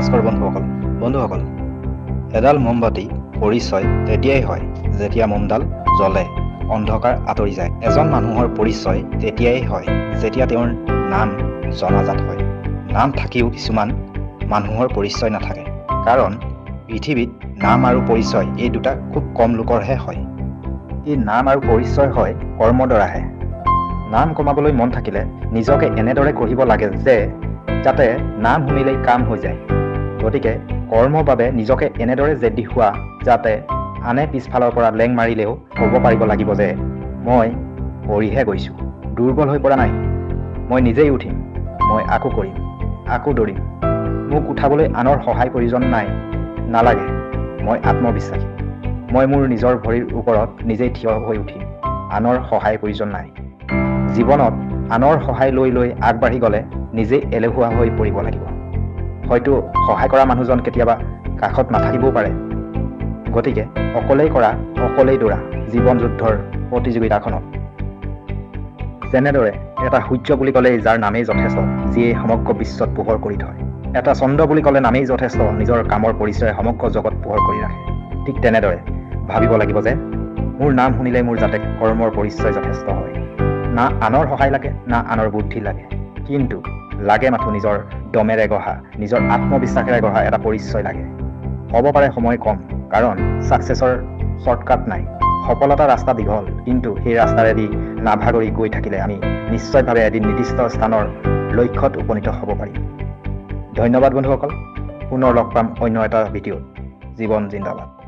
নমস্কাৰ বন্ধুসকল। বন্ধুসকল এডাল মমবাতি পৰিচয় তেতিয়াই হয় যেতিয়া মমডাল জ্বলে অন্ধকাৰ আঁতৰি যায়। এজন মানুহৰ পৰিচয় তেতিয়াই হয় যেতিয়া তেওঁৰ নাম জনাজাত হয়। নাম থাকিও কিছুমান মানুহৰ পৰিচয় নাথাকে। কাৰণ পৃথিৱীত নাম আৰু পৰিচয় এই দুটা খুব কম লোকৰহে হয়। এই নাম আৰু পৰিচয় হয় কৰ্মৰ দ্বাৰাহে নাম কমাবলৈ মন থাকিলে নিজকে এনেদৰে গঢ়িব লাগে যে যাতে নাম শুনিলেই কাম হৈ যায়। গতিকে কৰ্মৰ বাবে নিজকে এনেদৰে জেদি হোৱা যাতে আনে পিছফালৰ পৰা লেং মাৰিলেও ক'ব পাৰিব লাগিব যে মই কৰিহে গৈছোঁ। দুৰ্বল হৈ পৰা নাই। মই নিজেই উঠিম। মই আকৌ কৰিম। আকৌ দৌৰিম। মোক উঠাবলৈ আনৰ সহায় প্ৰয়োজন নাই। নালাগে। মই আত্মবিশ্বাসী। মই মোৰ নিজৰ ভৰিৰ ওপৰত নিজেই থিয় হৈ উঠিম। আনৰ সহায় প্ৰয়োজন নাই। জীৱনত আনৰ সহায় লৈ লৈ আগবাঢ়ি গ'লে নিজেই এলেহুৱা হৈ পৰিব লাগিব। হয়তো সহায় কৰা মানুহজন কেতিয়াবা কাষত নাথাকিবও পাৰে। গতিকে অকলেই কৰা অকলেই দৌৰা জীৱন যুদ্ধৰ প্ৰতিযোগিতাখনত। যেনেদৰে এটা সূৰ্য বুলি ক'লেই যাৰ নামেই যথেষ্ট যিয়ে সমগ্ৰ বিশ্বত পোহৰ কৰি থয়। এটা চন্দ্ৰ বুলি ক'লে নামেই যথেষ্ট নিজৰ কামৰ পৰিচয়ে সমগ্ৰ জগত পোহৰ কৰি ৰাখে। ঠিক তেনেদৰে ভাবিব লাগিব যে মোৰ নাম শুনিলে মোৰ যাতে কৰ্মৰ পৰিচয় যথেষ্ট হয়। না আনৰ সহায় লাগে না আনৰ বুদ্ধি লাগে। কিন্তু লাগে মাথো নিজৰ দমেৰে গঢ়া নিজৰ আত্মবিশ্বাসেৰে গঢ়া এটা পৰিচয় লাগে। হ'ব পাৰে সময় কম কাৰণ ছাকচেছৰ শ্বৰ্টকাট নাই। সফলতাৰ ৰাস্তা দীঘল কিন্তু সেই ৰাস্তাৰেদি নাভাগৰি গৈ থাকিলে আমি নিশ্চয়ভাৱে এদিন নিৰ্দিষ্ট স্থানৰ লক্ষ্যত উপনীত হ'ব পাৰিম। ধন্যবাদ বন্ধুসকল পুনৰ লগ পাম অন্য এটা ভিডিঅ'ত। জীৱন জিন্দাবাদ।